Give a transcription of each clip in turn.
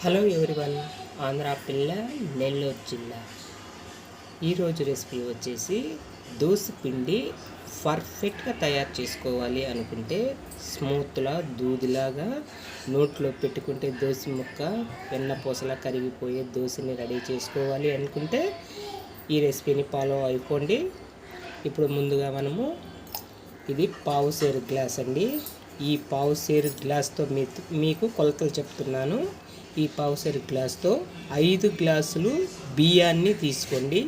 Hello everyone Andhra పిల్ల నెల్లూరు జిల్లా. ఈరోజు రెసిపీ వచ్చేసి దోశ పిండి పర్ఫెక్ట్గా తయారు చేసుకోవాలి అనుకుంటే స్మూత్లా దూదిలాగా నోట్లో పెట్టుకుంటే దోశ ముక్క వెన్న పూసలా కరిగిపోయే దోశని రెడీ చేసుకోవాలి అనుకుంటే ఈ రెసిపీని ఫాలో అయిపోండి. ఇప్పుడు ముందుగా మనము ఇది పావు సేరు గ్లాస్ అండి. ఈ పావు సేరు గ్లాస్తో మీ మీకు కొలతలు చెప్తున్నాను. ఈ పావు సేరు గ్లాస్తో ఐదు గ్లాసులు బియ్యాన్ని తీసుకోండి.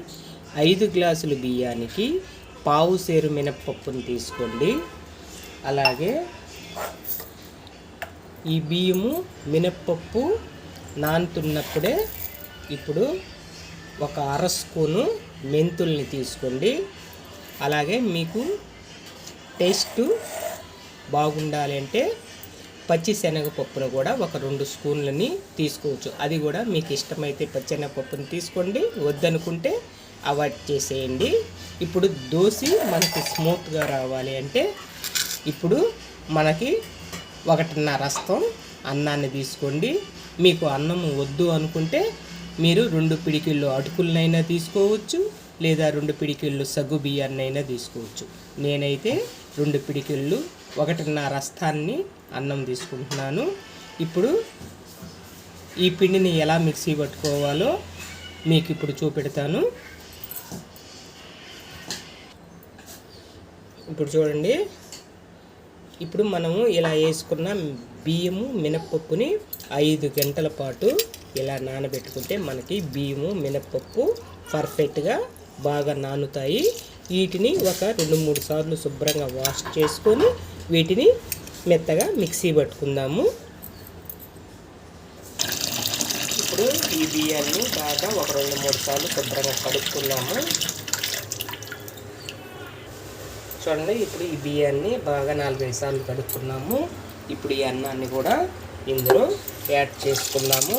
ఐదు గ్లాసులు బియ్యానికి పావు సేరు మినప్పప్పును తీసుకోండి. అలాగే ఈ బియ్యము మినప్పప్పు నానుతున్నప్పుడే ఇప్పుడు ఒక అర స్పూను మెంతుల్ని తీసుకోండి. అలాగే మీకు టేస్ట్ బాగుండాలి అంటే పచ్చి శనగపప్పును కూడా ఒక రెండు స్పూన్లని తీసుకోవచ్చు. అది కూడా మీకు ఇష్టమైతే పచ్చెనగపప్పును తీసుకోండి. వద్దనుకుంటే అవాయిడ్ చేసేయండి. ఇప్పుడు దోశ మనకి స్మూత్గా రావాలి అంటే ఇప్పుడు మనకి ఒకటిన్నర రస్తం అన్నాన్ని తీసుకోండి. మీకు అన్నం వద్దు అనుకుంటే మీరు రెండు పిడికిళ్ళు అటుకులనైనా తీసుకోవచ్చు. లేదా రెండు పిడికిళ్ళు సగ్గు బియ్యాన్నైనా తీసుకోవచ్చు. నేనైతే రెండు పిడికిళ్ళు ఒకటిన్నర రస్తాన్ని అన్నం తీసుకుంటున్నాను. ఇప్పుడు ఈ పిండిని ఎలా మిక్సీ పట్టుకోవాలో మీకు ఇప్పుడు చూపెడతాను. ఇప్పుడు చూడండి. ఇప్పుడు మనము ఇలా వేసుకున్న బియ్యము మినప్పప్పుని ఐదు గంటల పాటు ఇలా నానబెట్టుకుంటే మనకి బియ్యము మినప్పప్పు పర్ఫెక్ట్గా బాగా నానుతాయి. వీటిని ఒక రెండు మూడు సార్లు శుభ్రంగా వాష్ చేసుకొని వీటిని మెత్తగా మిక్సీ పట్టుకుందాము. ఇప్పుడు ఈ బియ్యాన్ని బాగా ఒక రెండు మూడు సార్లు శుభ్రంగా కడుక్కుందాము. చూడండి ఇప్పుడు ఈ బియ్యాన్ని బాగా నాలుగైదు సార్లు కడుక్కున్నాము. ఇప్పుడు ఈ అన్నాన్ని కూడా ఇందులో యాడ్ చేసుకున్నాము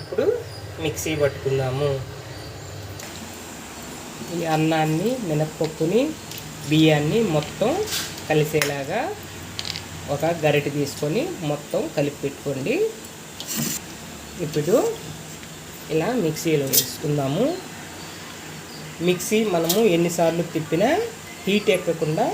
ఇప్పుడు మిక్సీ పట్టుకుందాము. ఈ అన్నాన్ని మినప్పప్పుని బియ్యాన్ని మొత్తం కలిసేలాగా ఒక గరిటె తీసుకొని మొత్తం కలిపి పెట్టుకోండి. ఇప్పుడు ఇలా మిక్సీలో వేసుకుందాము. మిక్సీ మనము ఎన్నిసార్లు తిప్పినా హీట్ ఎక్కకుండా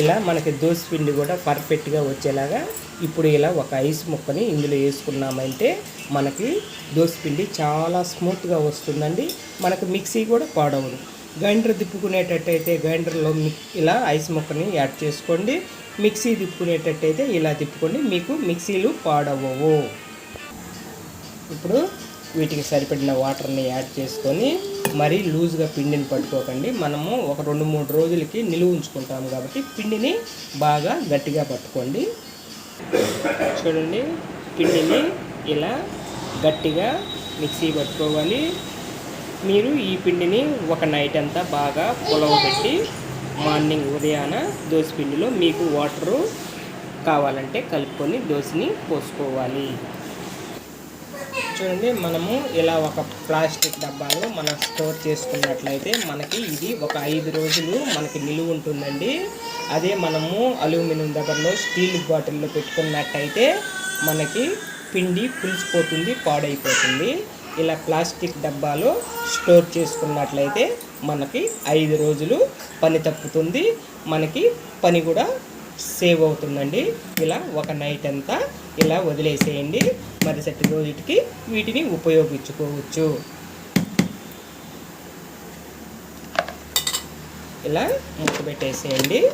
ఇలా మనకి దోశ పిండి కూడా పర్ఫెక్ట్గా వచ్చేలాగా ఇప్పుడు ఇలా ఒక ఐస్ ముక్కని ఇందులో వేసుకున్నామంటే మనకి దోశ పిండి చాలా స్మూత్గా వస్తుందండి. మనకు మిక్సీ కూడా పాడవదు. గ్రైండర్ తిప్పుకునేటట్టయితే గ్రైండర్లో ఇలా ఐస్ ముక్కని యాడ్ చేసుకోండి. మిక్సీ తిప్పుకునేటట్టయితే ఇలా తిప్పుకోండి. మీకు మిక్సీలు పాడవవు. ఇప్పుడు వీటికి సరిపడిన వాటర్ని యాడ్ చేసుకొని మరీ లూజ్గా పిండిని పట్టుకోకండి. మనము ఒక రెండు మూడు రోజులకి నిలువ ఉంచుకుంటాము కాబట్టి పిండిని బాగా గట్టిగా పట్టుకోండి. చూడండి పిండిని ఇలా గట్టిగా మిక్సీ పట్టుకోవాలి. మీరు ఈ పిండిని ఒక నైట్ అంతా బాగా పెట్టి మార్నింగ్ ఉదయాన దోశ పిండిలో మీకు వాటరు కావాలంటే కలుపుకొని దోశని పోసుకోవాలి. చూడండి మనము ఇలా ఒక ప్లాస్టిక్ డబ్బాలో మనం స్టోర్ చేసుకున్నట్లయితే మనకి ఇది ఒక ఐదు రోజులు మనకి నిలువ ఉంటుందండి. అదే మనము అల్యూమినియం దగ్గరలో స్టీల్ బాటిల్లో పెట్టుకున్నట్టయితే మనకి పిండి పులిసిపోతుంది పాడైపోతుంది. ఇలా ప్లాస్టిక్ డబ్బాలో స్టోర్ చేసుకున్నట్లయితే మనకి ఐదు రోజులు పని తప్పుతుంది. మనకి పని కూడా సేవ్ అవుతుందండి. ఇలా ఒక నైట్ అంతా ఇలా వదిలేసేయండి. మరుసటి రోజుకి వీటిని ఉపయోగించుకోవచ్చు. ఇలా మూత పెట్టేసేయండి.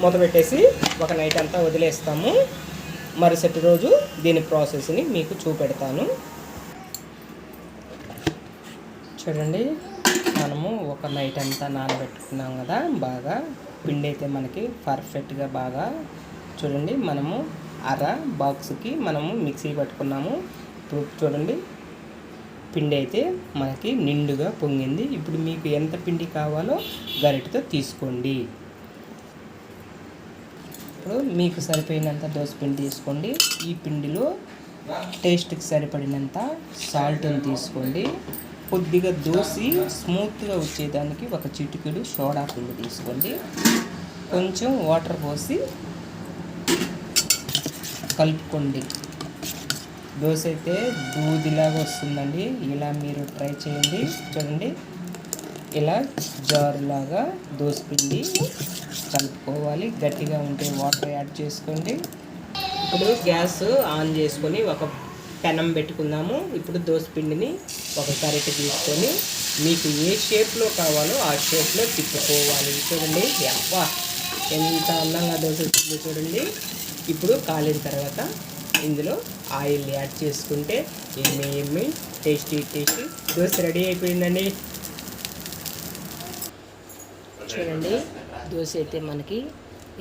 మూత పెట్టేసి ఒక నైట్ అంతా వదిలేస్తాము. మరుసటి రోజు దీని ప్రాసెస్ని మీకు చూపెడతాను. చూడండి. మనము ఒక నైట్ అంతా నానబెట్టుకున్నాం కదా బాగా పిండి అయితే మనకి పర్ఫెక్ట్గా బాగా చూడండి మనము అర బాక్స్కి మనము మిక్సీ పట్టుకున్నాము. ఇప్పుడు చూడండి పిండి అయితే మనకి నిండుగా పొంగింది. ఇప్పుడు మీకు ఎంత పిండి కావాలో గరిటతో తీసుకోండి. ఇప్పుడు మీకు సరిపోయినంత దోశ పిండి తీసుకోండి. ఈ పిండిలో టేస్ట్కి సరిపడినంత సాల్ట్ని తీసుకోండి. కొద్దిగా దోసి స్మూత్గా వచ్చేదానికి ఒక చిటికెడు సోడా పిండి తీసుకోండి. కొంచెం వాటర్ పోసి కలుపుకోండి. దోశ అయితే దూదిలాగా వస్తుందండి. ఇలా మీరు ట్రై చేయండి. చూడండి. ఇలా జారులాగా దోశ పిండి కలుపుకోవాలి. గట్టిగా ఉంటే వాటర్ యాడ్ చేసుకోండి. ఇప్పుడు గ్యాస్ ఆన్ చేసుకొని ఒక పెనం పెట్టుకుందాము. ఇప్పుడు దోశ పిండిని ఒకసారి ఇటు తీసుకొని మీకు ఏ షేప్లో కావాలో ఆ షేప్లో తిప్పుకోవాలి. చూడండి అబ్బా ఎంత అందంగా దోశ వచ్చిందో చూడండి. ఇప్పుడు కాలిన తర్వాత ఇందులో ఆయిల్ యాడ్ చేసుకుంటే ఏమి ఏమి టేస్టీ టేస్టీ దోశ రెడీ అయిపోయిందండి. చూడండి దోశ అయితే మనకి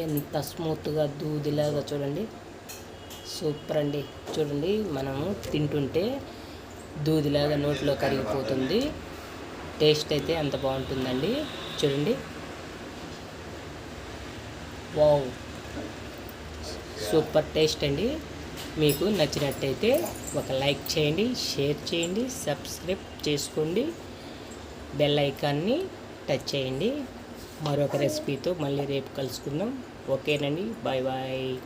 ఎంత స్మూత్గా దూదిలాగా చూడండి. సూపర్ అండి. చూడండి మనము తింటుంటే దూదిలాగా నోట్లో కరిగిపోతుంది. టేస్ట్ అయితే అంత బాగుంటుందండి. చూడండి. వావ్. సూపర్ టేస్ట్ అండి. మీకు నచ్చినట్టయితే ఒక లైక్ చేయండి షేర్ చేయండి సబ్స్క్రైబ్ చేసుకోండి. బెల్ ఐకాన్ని టచ్ చేయండి. మరొక రెసిపీతో మళ్ళీ రేపు కలుసుకుందాం. ఓకేనండి. Bye bye.